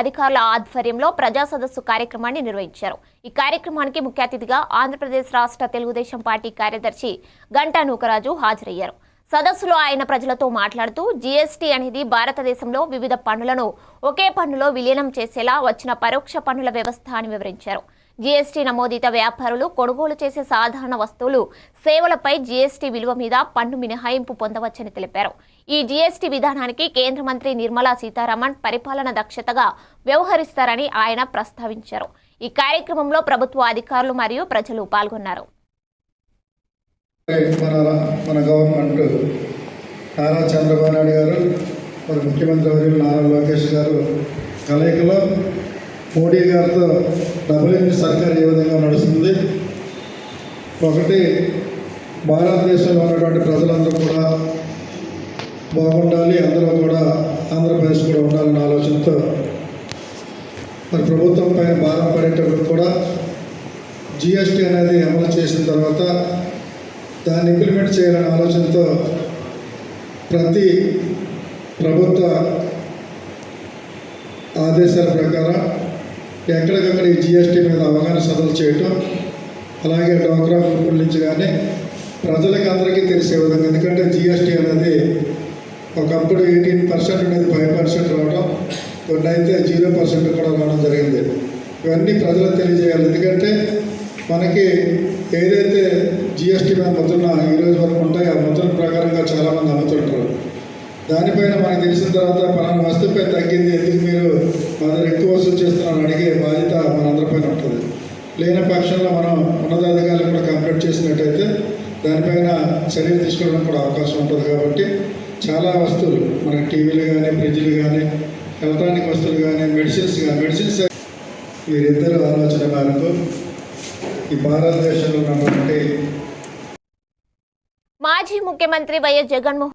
అధికారుల ఆధ్వర్యంలో ప్రజా సదస్సు కార్యక్రమాన్ని నిర్వహించారు. ఈ కార్యక్రమానికి ముఖ్య అతిథిగా ఆంధ్రప్రదేశ్ రాష్ట్ర తెలుగుదేశం పార్టీ కార్యదర్శి గంటా నూకరాజు హాజరయ్యారు. సదస్సులో ఆయన ప్రజలతో మాట్లాడుతూ జీఎస్టీ అనేది భారతదేశంలో వివిధ పన్నులను ఒకే పన్నులో విలీనం చేసేలా వచ్చిన పరోక్ష పన్నుల వ్యవస్థ అని వివరించారు. జీఎస్టీ నమోదిత వ్యాపారులు కొనుగోలు చేసే సాధారణ వస్తువులు సేవలపై జీఎస్టీ విలువ మీద పన్ను మినహాయింపు పొందవచ్చని తెలిపారు. ఈ జీఎస్టీ విధానానికి కేంద్ర మంత్రి నిర్మలా సీతారామన్ పరిపాలన దక్షతగా వ్యవహరిస్తారని ఆయన ప్రస్తావించారు. ఈ కార్యక్రమంలో ప్రభుత్వ అధికారులు మరియు ప్రజలు పాల్గొన్నారు. మన గవర్నమెంట్ నారా చంద్రబాబు నాయుడు గారు మరి ముఖ్యమంత్రి వర్యులు నారా లోకేష్ గారు కలయికలో మోడీ గారితో డబుల్ ఇంజిన్ సర్కార్ ఏ విధంగా నడుస్తుంది? ఒకటి భారతదేశంలో ఉన్నటువంటి ప్రజలందరూ కూడా బాగుండాలి అందరూ కూడా ఆంధ్రప్రదేశ్ కూడా ఉండాలన్న ఆలోచనతో మరి ప్రభుత్వం పైన భారం పడేటప్పుడు కూడా జిఎస్టీ అనేది అమలు చేసిన తర్వాత దాన్ని ఇంప్లిమెంట్ చేయాలనే ఆలోచనతో ప్రతి ప్రభుత్వ ఆదేశాల ప్రకారం ఎక్కడికక్కడ ఈ జిఎస్టీ మీద అవగాహన సదలు చేయటం అలాగే డోక్రా గ్రూపుల నుంచి కానీ ప్రజలకు అందరికీ తెలిసే విధంగా ఎందుకంటే జిఎస్టీ అనేది ఒకప్పుడు ఎయిటీన్ పర్సెంట్ ఉండేది ఫైవ్ పర్సెంట్ రావడం కొన్ని అయితే జీరో పర్సెంట్ కూడా రావడం జరిగింది. ఇవన్నీ ప్రజలకు తెలియజేయాలి. ఎందుకంటే మనకి ఏదైతే జిఎస్టీ మీద ముద్రన ఈ రోజు వరకు ఉంటాయో ఆ ముద్రల ప్రకారంగా చాలామంది అమ్ముతుంటారు. దానిపైన మనకు తెలిసిన తర్వాత పలానా వస్తువుపై తగ్గింది ఎందుకు మీరు మా దగ్గర ఎక్కువ వసూలు చేస్తున్నారని అడిగే బాధ్యత మనందరిపైన ఉంటుంది. లేని పక్షంలో మనం ఉన్నతాధికారులు కూడా కంప్లీట్ చేసినట్టయితే దానిపైన చర్యలు తీసుకోవడం కూడా అవకాశం ఉంటుంది కాబట్టి చాలా వస్తువులు మనకి టీవీలు కానీ ఫ్రిడ్జ్లు కానీ ఎలక్ట్రానిక్ వస్తువులు కానీ మెడిసిన్స్ కానీ మెడిసిన్స్ వీరిద్దరు ఆలోచన మేరకు ఈ భారతదేశంలో ఉన్నటువంటి మాజీ ముఖ్యమంత్రి వైఎస్ జగన్మోహన్